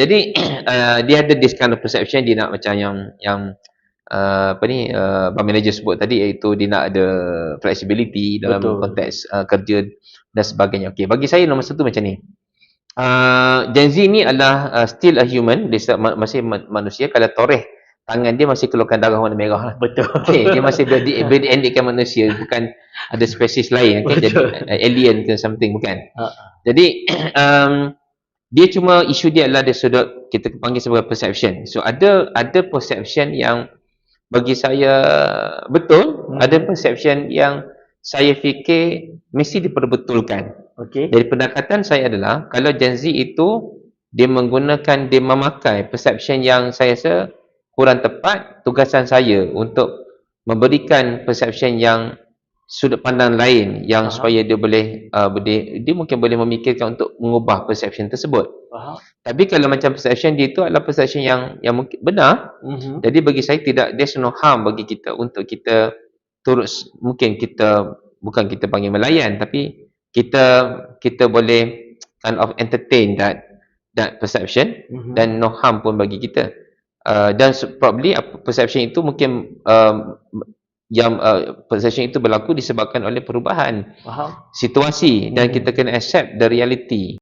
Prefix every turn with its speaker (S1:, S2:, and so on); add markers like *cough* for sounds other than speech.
S1: jadi *clears throat* uh, dia ada this kind of perception dia nak macam yang yang uh, apa ni uh, bar manager sebut tadi iaitu dia nak ada flexibility dalam
S2: Betul.
S1: konteks uh, kerja dan sebagainya. Okey, bagi saya nombor satu macam ni. Uh, Gen Z ni adalah uh, still a human, dia masih ma- manusia. Kalau toreh tangan dia masih keluarkan darah warna merah lah.
S2: Betul.
S1: Okay, dia masih berdi, manusia, bukan ada spesies lain. Okay? Jadi
S2: Betul.
S1: uh, alien ke something, bukan.
S2: Ha,
S1: Jadi *clears throat* um, dia cuma isu dia adalah dari sudut kita panggil sebagai perception. So ada ada perception yang bagi saya betul,
S2: Hmm.
S1: ada perception yang saya fikir mesti diperbetulkan.
S2: Okey.
S1: Dari pendekatan saya adalah kalau Gen Z itu dia menggunakan dia memakai perception yang saya rasa kurang tepat, tugasan saya untuk memberikan perception yang sudut pandang lain yang
S2: Faham.
S1: supaya dia boleh uh, boleh dia mungkin boleh memikirkan untuk mengubah perception tersebut.
S2: Faham.
S1: Tapi kalau macam perception dia itu adalah perception yang yang mungkin benar,
S2: Mhm.
S1: jadi bagi saya tidak there's no harm bagi kita untuk kita turut s- mungkin kita bukan kita panggil melayan tapi kita kita boleh kind of entertain that that perception
S2: Mhm.
S1: dan no harm pun bagi kita. Uh, dan probably perception itu mungkin um, yang uh, perception itu berlaku disebabkan oleh perubahan
S2: Faham.
S1: situasi dan
S2: Hmm.
S1: kita kena accept the reality